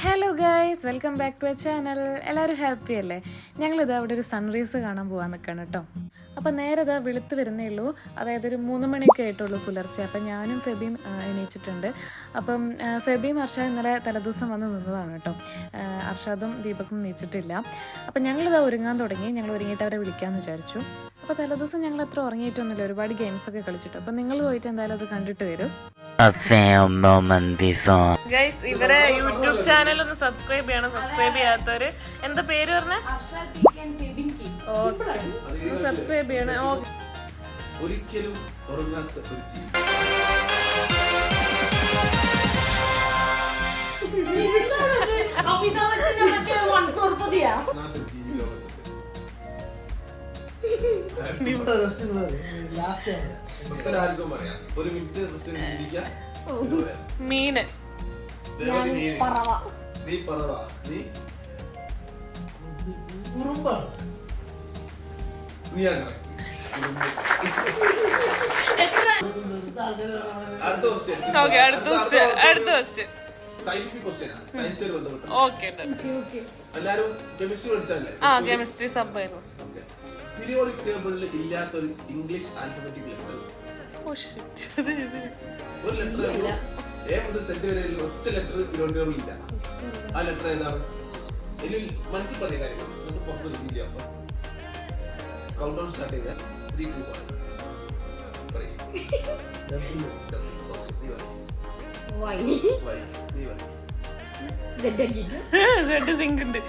Hello guys welcome back to a channel എല്ലാവരും happy അല്ലേ? ഞങ്ങളിത് അവിടെ ഒരു സൺറൈസ് കാണാൻ പോകാൻ നിൽക്കണം കേട്ടോ അപ്പം നേരെ ഇതാ വെളുത്ത് വരുന്നേ ഉള്ളൂ. അതായത് ഒരു മൂന്ന് മണിയൊക്കെ ആയിട്ടുള്ളൂ പുലർച്ചെ. അപ്പം ഞാനും ഫെബിയും എണീച്ചിട്ടുണ്ട്. അപ്പം ഫെബിയും അർഷാദ് ഇന്നലെ തലേദിവസം വന്ന് നിന്നതാണ് കേട്ടോ അർഷാദും ദീപക്കും നീച്ചിട്ടില്ല. അപ്പം ഞങ്ങളിതാ ഒരുങ്ങാൻ തുടങ്ങി. ഞങ്ങൾ ഒരുങ്ങിയിട്ട് അവരെ വിളിക്കാമെന്ന് വിചാരിച്ചു. അപ്പോൾ തലേദിവസം ഞങ്ങൾ അത്ര ഉറങ്ങിയിട്ടൊന്നുമില്ല. ഒരുപാട് ഗെയിംസൊക്കെ കളിച്ചിട്ട്. അപ്പം നിങ്ങൾ പോയിട്ട് എന്തായാലും അത് കണ്ടിട്ട് വരും. A few moments before. Guys ഇവരെ യൂട്യൂബ് ചാനൽ ഒന്ന് സബ്സ്ക്രൈബ് ചെയ്യണം. സബ്സ്ക്രൈബ് ചെയ്യാത്തവര്. എന്താ പേര് പറഞ്ഞ? സബ്സ്ക്രൈബ് ചെയ്യണം. ഓക്കെ ഒരിക്കലും ഉറങ്ങാത്ത ഒരു ജീവി അമിതാഭ് ബച്ചന്റെ മറ്റേ മൺകുറുപ്പതിയാ ഉറങ്ങാത്ത മീന്. നീ പറവ. നീ പറവ. നീ. അടുത്ത ക്വസ്റ്റ്യൻ അടുത്ത അടുത്ത ഓക്കെ എല്ലാരും കെമിസ്ട്രി പഠിച്ചല്ലേ ആ കെമിസ്ട്രി സബ് ആയിരുന്നു. പീരിയോഡിക് ടേബിളിൽ ഇല്ലാത്ത ഒരു ഇംഗ്ലീഷ് ആൽഫബറ്റിക് ലെറ്റർ ഒരു ലെറ്റർ എ മുതൽ സെറ്റ് വരെ ഒറ്റ ലെറ്റർ പീരിയോഡിക് ടേബിൾ ഇല്ല. ആ ലെറ്റർ ഏതാണ്? ഇതിൽ മനസ്സിൽ പറഞ്ഞ കാര്യങ്ങൾ നമുക്ക് പുറത്ത് ഇല്ല അപ്പൊ കൗണ്ട് ഡൗൺ സ്റ്റാർട്ട് ചെയ്താൽ ത്രീ ടു സിങ്ക് ഉണ്ട്.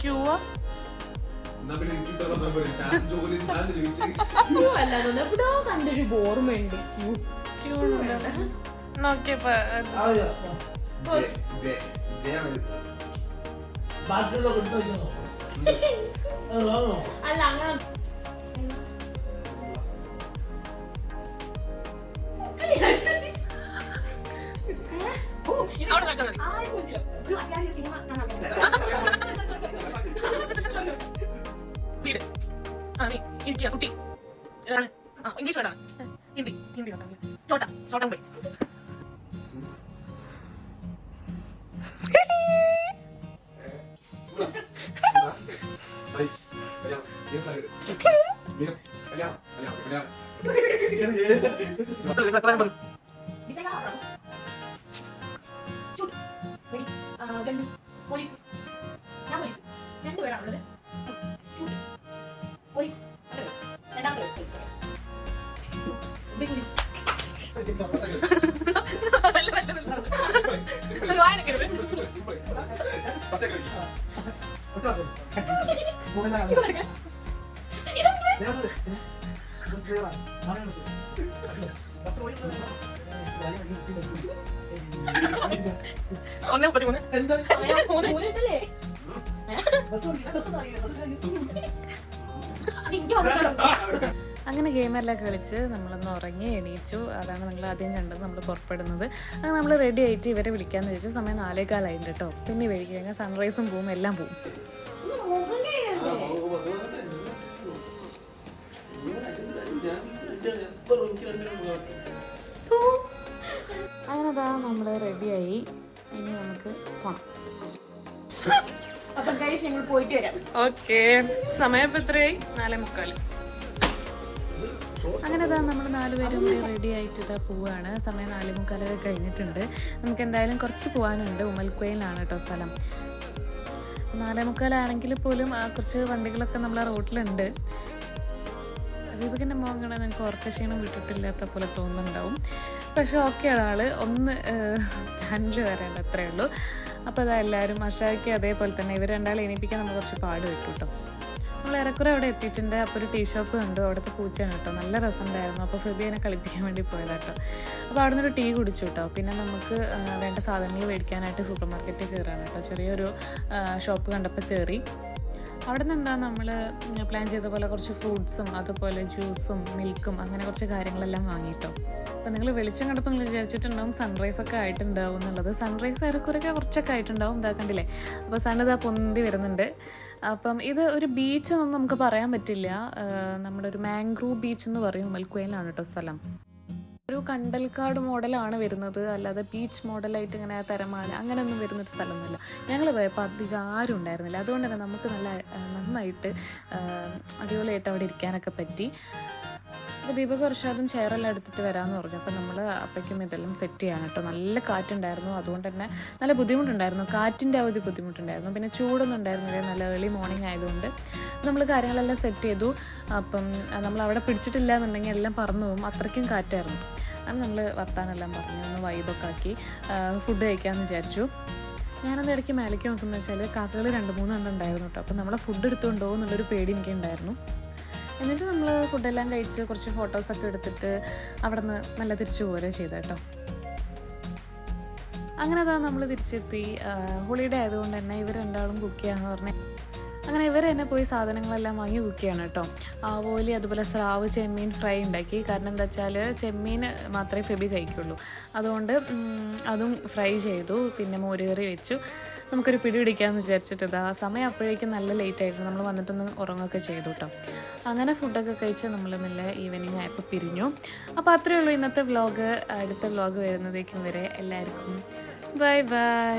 ക്യൂവാ എന്നാ പിന്നെ എനിക്ക് ഇത്ര പറഞ്ഞാൽ പോരെ. ഞാൻ ചോദ്യം ഞാൻ ചോദിച്ചു ക്യൂ. അല്ലാതെ എവിടോ കണ്ടൊരു ഓർമ്മയുണ്ട്. അല്ല അങ്ങനെ കുട്ടി. ഇംഗ്ലീഷ് വേണം ഹിന്ദി ഹിന്ദി വേണം ചോട്ട ചോട്ടം പോയി. ഐ, ഒന്നേ മുപ്പത്തി മൂന്ന് അങ്ങനെ ഗെയിമെല്ലാം കളിച്ച് നമ്മളൊന്ന് ഉറങ്ങി എണീച്ചു. അതാണ് നിങ്ങൾ ആദ്യം കണ്ടത് നമ്മൾ പുറപ്പെടുന്നത്. അങ്ങനെ നമ്മൾ റെഡി ആയിട്ട് ഇവരെ വിളിക്കാന്ന് ചോദിച്ചു സമയം നാലേകാലായിട്ട് കേട്ടോ. പിന്നെ വൈകി സൺറൈസും പോവും എല്ലാം പോവും. അപ്പൊ ഗൈസ് ഞങ്ങൾ പോയിട്ട് വരാം. ഓക്കെ. സമയം ഇപ്പം എത്രയായി? നാലേ മുക്കാൽ. അങ്ങനെ നമ്മൾ നാലുപേരും കൂടി റെഡി ആയിട്ട് ഇതാ പോവുകയാണ് സമയം നാലേ മുക്കാലൊക്കെ കഴിഞ്ഞിട്ടുണ്ട്. നമുക്ക് എന്തായാലും കുറച്ച് പോകാനുണ്ട് ഉമൽക്കുവയിലാണ് കേട്ടോ സ്ഥലം. നാലേ മുക്കാലാണെങ്കിൽ പോലും കുറച്ച് വണ്ടികളൊക്കെ നമ്മളെ റോട്ടിലുണ്ട്. ദീപകിന്റെ മോൻ കാണാൻ എനിക്ക് ഓർക്കക്ഷീണം വിട്ടിട്ടില്ലാത്ത പോലെ തോന്നുന്നുണ്ടാവും. പക്ഷെ ആണ് ആൾ. ഒന്ന് സ്റ്റാൻഡിൽ വരേണ്ട അത്രേ ഉള്ളൂ. അപ്പോൾ അതാ എല്ലാവരും അഷായ്ക്ക് അതേപോലെ തന്നെ ഇവർ രണ്ടാളെ എണീപ്പിക്കാൻ നമ്മൾ കുറച്ച് പാട് വെക്കും കേട്ടോ. നമ്മൾ ഏറെക്കുറെ അവിടെ എത്തിയിട്ടുണ്ട്. അപ്പോൾ ഒരു ടീ ഷോപ്പ് കണ്ടു. അവിടുത്തെ പൂച്ചയാണ് കേട്ടോ. നല്ല രസം ഉണ്ടായിരുന്നു അപ്പോൾ ഫെബിയനെ കളിപ്പിക്കാൻ വേണ്ടി പോയതാട്ടോ അപ്പോൾ അവിടെ നിന്ന് ഒരു ടീ കുടിച്ചു കേട്ടോ. പിന്നെ നമുക്ക് വേണ്ട സാധനങ്ങൾ മേടിക്കാനായിട്ട് സൂപ്പർ മാർക്കറ്റിൽ കയറാണ് കേട്ടോ. ചെറിയൊരു ഷോപ്പ് കണ്ടപ്പോൾ കയറി അവിടെ നിന്ന് എന്താ നമ്മൾ പ്ലാൻ ചെയ്ത പോലെ കുറച്ച് ഫ്രൂട്ട്സും അതുപോലെ ജ്യൂസും മിൽക്കും അങ്ങനെ കുറച്ച് കാര്യങ്ങളെല്ലാം വാങ്ങിയിട്ടോ? അപ്പം നിങ്ങൾ വെളിച്ചം കണ്ടപ്പോൾ നിങ്ങൾ വിചാരിച്ചിട്ടുണ്ടാവും സൺറൈസ് ഒക്കെ ആയിട്ടുണ്ടാവും എന്നുള്ളത്. സൺറൈസ് ഏറെക്കുറെയൊക്കെ കുറച്ചൊക്കെ ആയിട്ടുണ്ടാവും ഇതാ കണ്ടില്ലേ? അപ്പോൾ സൺ ഇതാ പൊന്തി വരുന്നുണ്ട്. അപ്പം ഇത് ഒരു ബീച്ച് എന്നൊന്നും നമുക്ക് പറയാൻ പറ്റില്ല. നമ്മുടെ ഒരു മാംഗ്രൂവ് ബീച്ച് എന്ന് പറയും മൽക്കുവയിലാണ് കേട്ടോ സ്ഥലം. ഒരു കണ്ടൽക്കാട് മോഡലാണ് വരുന്നത്. അല്ലാതെ ബീച്ച് മോഡലായിട്ട് ഇങ്ങനെ തിരമാല അങ്ങനെയൊന്നും വരുന്നൊരു സ്ഥലമൊന്നുമില്ല. ഞങ്ങൾ പോയപ്പോൾ അധികം ആരും ഉണ്ടായിരുന്നില്ല. അതുകൊണ്ട് തന്നെ നമുക്ക് നല്ല നന്നായിട്ട് അടിപൊളിയായിട്ട് അവിടെ ഇരിക്കാനൊക്കെ പറ്റി. അപ്പോൾ ദീപക് വർഷാദും ചെയറെല്ലാം എടുത്തിട്ട് വരാമെന്ന് പറഞ്ഞു. അപ്പോൾ നമ്മൾ അപ്പയ്ക്കും ഇതെല്ലാം സെറ്റ് ചെയ്യാണ് കേട്ടോ നല്ല കാറ്റുണ്ടായിരുന്നു. അതുകൊണ്ട് തന്നെ നല്ല ബുദ്ധിമുട്ടുണ്ടായിരുന്നു. കാറ്റിന്റെ ആ ഒരു ബുദ്ധിമുട്ടുണ്ടായിരുന്നു. പിന്നെ ചൂടൊന്നും ഉണ്ടായിരുന്നില്ല. നല്ല ഏർലി മോർണിംഗ് ആയതുകൊണ്ട് നമ്മൾ കാര്യങ്ങളെല്ലാം സെറ്റ് ചെയ്തു. അപ്പം നമ്മൾ അവിടെ പിടിച്ചിട്ടില്ല എന്നുണ്ടെങ്കിൽ എല്ലാം പറന്നു പോകും. അത്രയ്ക്കും കാറ്റായിരുന്നു. അങ്ങനെ നമ്മൾ വർത്താനെല്ലാം പറഞ്ഞു. ഒന്ന് വൈബൊക്കെ ആക്കി. ഫുഡ് കഴിക്കാമെന്ന് വിചാരിച്ചു. ഞാനത് ഇടയ്ക്ക് മേലേക്ക് നോക്കുന്നത് വെച്ചാൽ കാക്കകൾ രണ്ട് മൂന്ന് എണ്ണം ഉണ്ടായിരുന്നു കേട്ടോ അപ്പം നമ്മളെ ഫുഡ് എടുത്തുകൊണ്ടോ എന്നുള്ളൊരു പേടി എനിക്ക് ഉണ്ടായിരുന്നു എന്നിട്ട് നമ്മൾ ഫുഡെല്ലാം കഴിച്ച് കുറച്ച് ഫോട്ടോസൊക്കെ എടുത്തിട്ട് അവിടെ നിന്ന് നല്ല തിരിച്ചു പോരുകയും ചെയ്തു കേട്ടോ. അങ്ങനെ അതാ നമ്മൾ തിരിച്ചെത്തി. ഹോളിഡേ ആയതുകൊണ്ട് തന്നെ ഇവർ രണ്ടാളും കുക്ക് ചെയ്യാന്ന് പറഞ്ഞാൽ അങ്ങനെ ഇവർ തന്നെ പോയി സാധനങ്ങളെല്ലാം വാങ്ങി കുക്ക് ചെയ്യണം കേട്ടോ. ആവോലി അതുപോലെ സ്രാവ് ചെമ്മീൻ ഫ്രൈ ഉണ്ടാക്കി. കാരണം എന്താ വെച്ചാൽ ചെമ്മീൻ മാത്രമേ ഫെബി കഴിക്കുള്ളൂ. അതുകൊണ്ട് അതും ഫ്രൈ ചെയ്തു. പിന്നെ മോരുകറി വെച്ചു. നമുക്കൊരു പിടി പിടിക്കാമെന്ന് വിചാരിച്ചിട്ട് ഇതാ സമയം അപ്പോഴേക്കും നല്ല ലേറ്റ് ആയിരുന്നു. നമ്മൾ വന്നിട്ടൊന്ന് ഉറങ്ങുകയൊക്കെ ചെയ്തു കേട്ടോ അങ്ങനെ ഫുഡൊക്കെ കഴിച്ച് നമ്മൾ നല്ല ഈവനിങ് ആയപ്പോൾ പിരിഞ്ഞു. അപ്പോൾ അത്രയേ ഉള്ളൂ ഇന്നത്തെ വ്ലോഗ് അടുത്ത വ്ലോഗ് വരുന്നതേക്കും വരെ എല്ലാവർക്കും. Bye bye